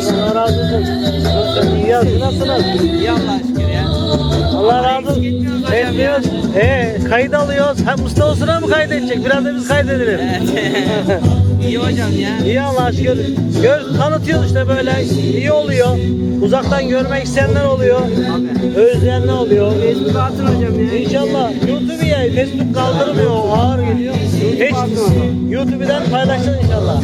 Sağ olasın. Allah razı olsun. İyi nasılsınız? İyi Allah aşkına ya. Şimdi kayıt alıyoruz. Hem Mustafa Sıra mı kaydedecek? Biraz da biz kaydedelim. İyi hocam ya. İyi Allah aşkına. Gör, tanıtıyoruz işte böyle. İyi oluyor. Uzaktan görmek isteyenler oluyor. Özleyenler oluyor. Facebook'a atın hocam ya. İnşallah YouTube ya Facebook kaldırmıyor ağır geliyor. Hiç YouTube'dan paylaşacağız inşallah.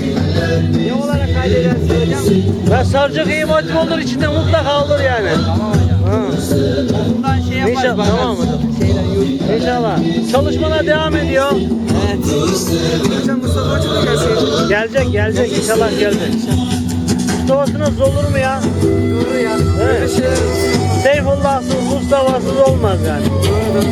Ne olarak kaydedersin hocam? Ve saracak iyi motiv olur içinde mutlaka olur yani. Tamam hocam. Bundan şey yaparız İnşallah, bakarız. tamam hocam. Şeyden. İnşallah. Çalışmalar devam ediyor. Evet. Hocam Mustafa Hoca da gelseydi. Gelecek gelecek inşallah gelecek. Mustafa'sı nasıl olur mu ya? Doğru ya. Evet. Seyfullah'sız Mustafa'sız olmaz yani. Doğru.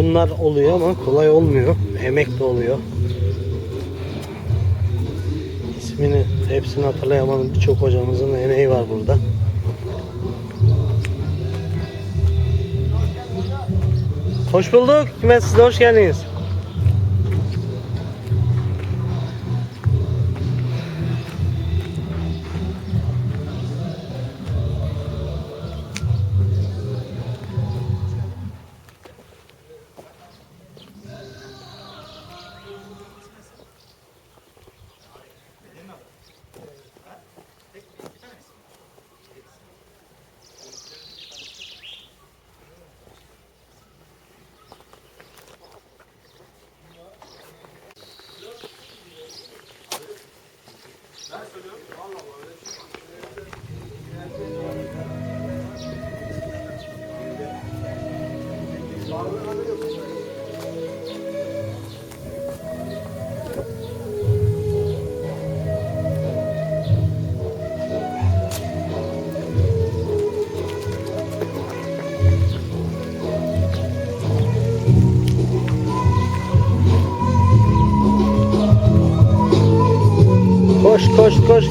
Bunlar oluyor ama kolay olmuyor. Emek de oluyor. İsmini hepsini hatırlayamadım. Birçok hocamızın emeği var burada. Hoş bulduk. Hikmet siz hoş geldiniz. Koş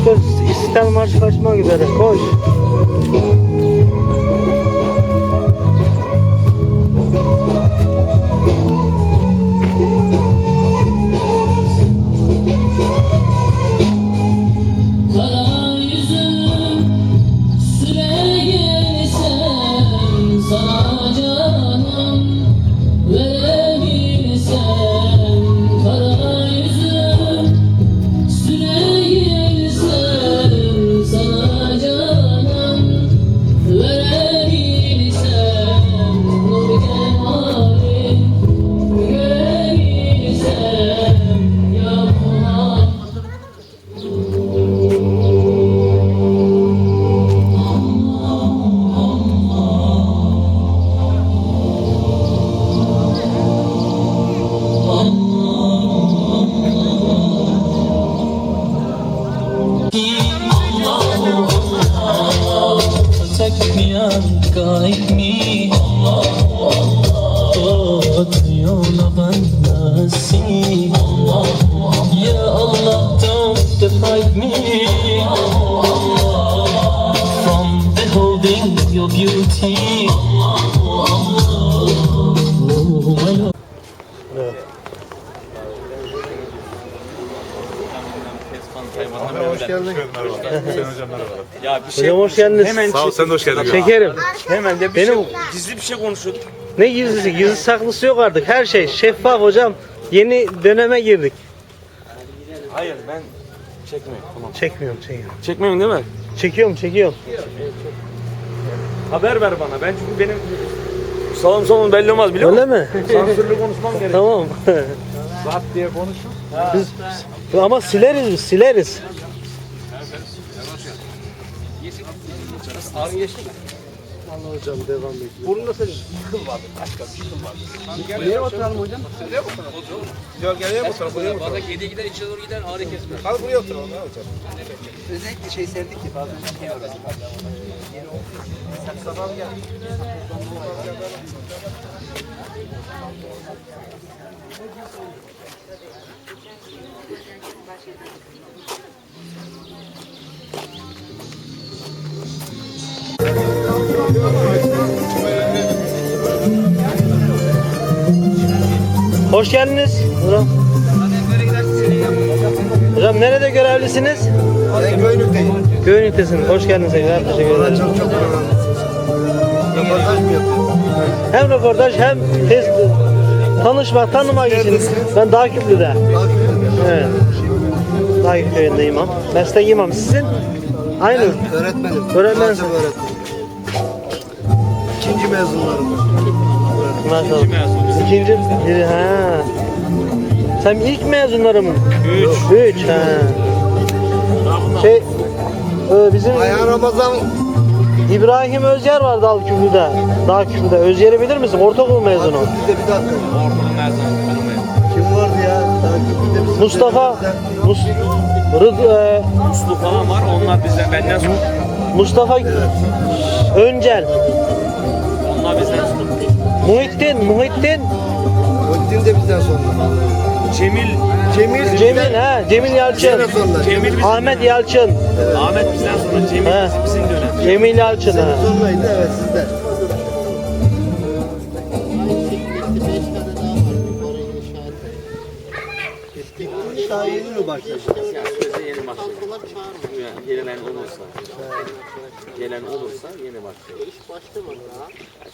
koş koş. İstiklal Marşı kaçmak üzere. Koş. Hoş geldin. Ya bir şey Hocam hoş geldiniz. hemen Sağ ol sen de hoş geldin. Şekerim. hemen de bir Benim- şey gizli bir şey konuşuyorduk. Ne gizlisi? Gizli saklısı yok artık. Her şey şeffaf hocam. Yeni döneme girdik. Hayır ben çekmiyorum tamam. Çekmiyorum, çekiyorum. Çekmiyorum değil mi? Çekiyorum, çekiyorum. Haber ver bana. Ben çünkü benim sağım solum belli olmaz biliyor Öyle musun? mi? Sansürlü konuşmam gerekiyor. tamam. Zat diye konuşun. Biz, ama sileriz biz, sileriz. Ağrın geçti mi? Hocam devam ediyor. Burnunda senin kıl vardı. Başka bir kıl vardı. Nereye oturalım hocam? Şuraya oturalım. Gölgeye oturalım? Buraya oturalım? Bazen geriye gider içe doğru gider ağrı kesmez. Hadi buraya oturalım ya hocam. Özellikle şey sevdik ki bazen şey var. Hoş geldiniz. Hocam. Hocam nerede görevlisiniz? Ben Göynük'teyim. Göynük'tesiniz. Hoş geldiniz tekrar. Teşekkür ederim. Çok çok Röportaj mı yapıyorsun? Hem röportaj hem test tanışmak, tanımak için. Ben Daküplü'de. Takip Evet. Dakip köyündeyim imam. Meslek imam. Sizin? Aynı. Öğretmenim. Öğretmen. Maalesef öğretmenim. İkinci mezunlarım. Maşallah. İkinci. Biri, ha. Sen ilk mezunları mı? Üç. Üç. Ha. Şey, e, bizim Ayhan Ramazan İbrahim Özyer vardı Dalküplü'de. Dağküplü'de. Özyer'i bilir misin? Ortaokul mezunu. bir de bir dakika. Kim vardı ya? Takipte bizim Mustafa. Mus Rıd, e, Uslu falan var. Onlar bizden benden sonra. Mustafa Öncel. Onlar bizden sonra. Muhittin, Muhittin, Muhittin de bizden sonra. Cemil. Cemil. Cemil ha, Cemil Yalçın. Sonra. Cemil bizim. Ahmet Yalçın. Ahmet bizden sonra. Cemil He. bizim dönem. Cemil Yalçın ha. Sonraydı evet sizde. Daha yeni mi başladı? Sürece yeni başlıyor. Yani gelen olursa. Gelen olursa yeni başlıyor. İş başlamadı daha.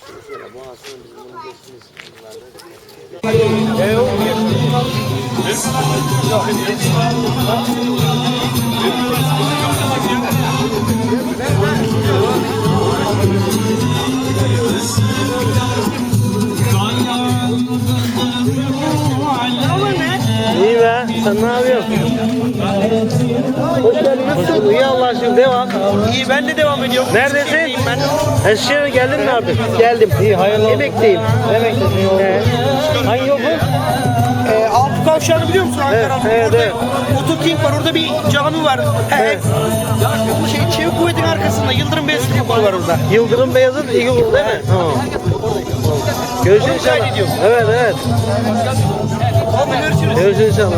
Şimdi şöyle bu aslında bizim bunu geçtiğimiz yıllarda İyi be, sen ne yapıyorsun? Hoş geldin. Nasılsın? İyi Allah aşkına, devam. İyi ben de devam ediyorum. Neredesin? Eskişehir'e geldin mi artık? Geldim. İyi, hayırlı olsun. Emekteyim. Emekteyim. Ee, hangi okul? Altı Kavşağı'nı biliyor musun Ankara'nın? Evet, orada evet. Otoking var, orada bir cami var. Evet. Bu şey, Çevik Kuvvet'in arkasında Yıldırım Beyazıt Okulu var orada. Yıldırım Beyazıt İlkokulu değil mi? Tamam. Görüşürüz inşallah. Evet, evet. Görüşürüz. Görüşürüz inşallah.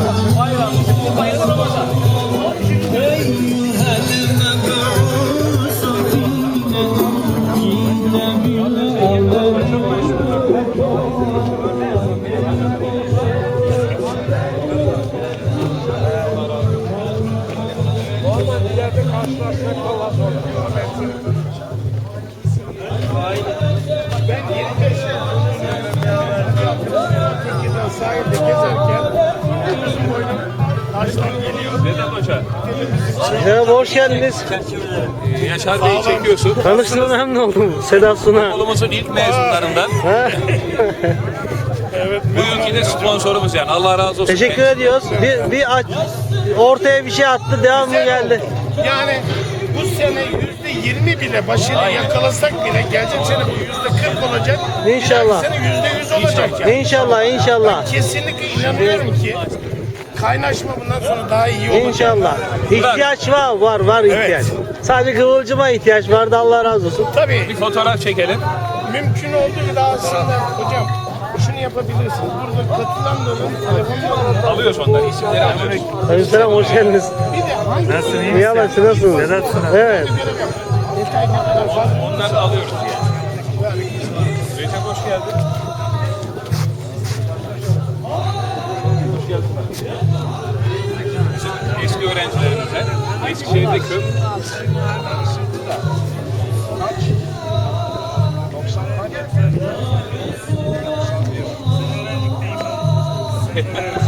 Merhaba, hoş geldiniz. Yaşar Bey'i çekiyorsun. Tanıştığıma memnun oldum. Sedat Suna. Okulumuzun ilk mezunlarından. Ha? Bugünkü de sponsorumuz yani. Allah razı olsun. Teşekkür ediyoruz. Bir, bir aç, ortaya bir şey attı, devamlı geldi. Yani bu sene yüzde yirmi bile başını yakalasak bile gelecek sene bu yüzde kırk olacak. İnşallah. Bir sene yüzde yüz olacak yani. İnşallah, inşallah. Kesinlikle inanıyorum ki kaynaşma bundan sonra daha iyi olacak. İnşallah. İhtiyaç var, var, var ihtiyaç. Sadece kıvılcıma ihtiyaç vardı. Allah razı olsun. Tabii Bir fotoğraf çekelim. mümkün olduğu da aslında hocam yapabilirsiniz. Burada katılanların telefonunu alıyoruz onları. İsimleri alıyoruz. Aleykümselam hoş geldiniz. Bir de hangi Nasılsın? iyi Niye misin? nasılsınız? Sedat'sın. Evet. Detay ne kadar fazla. Onları da alıyoruz yani. Recep hoş geldin. Hoş geldin. Bizim eski öğrencilerimize Eskişehir'de köp. Kaç? 90 tane. Yeah.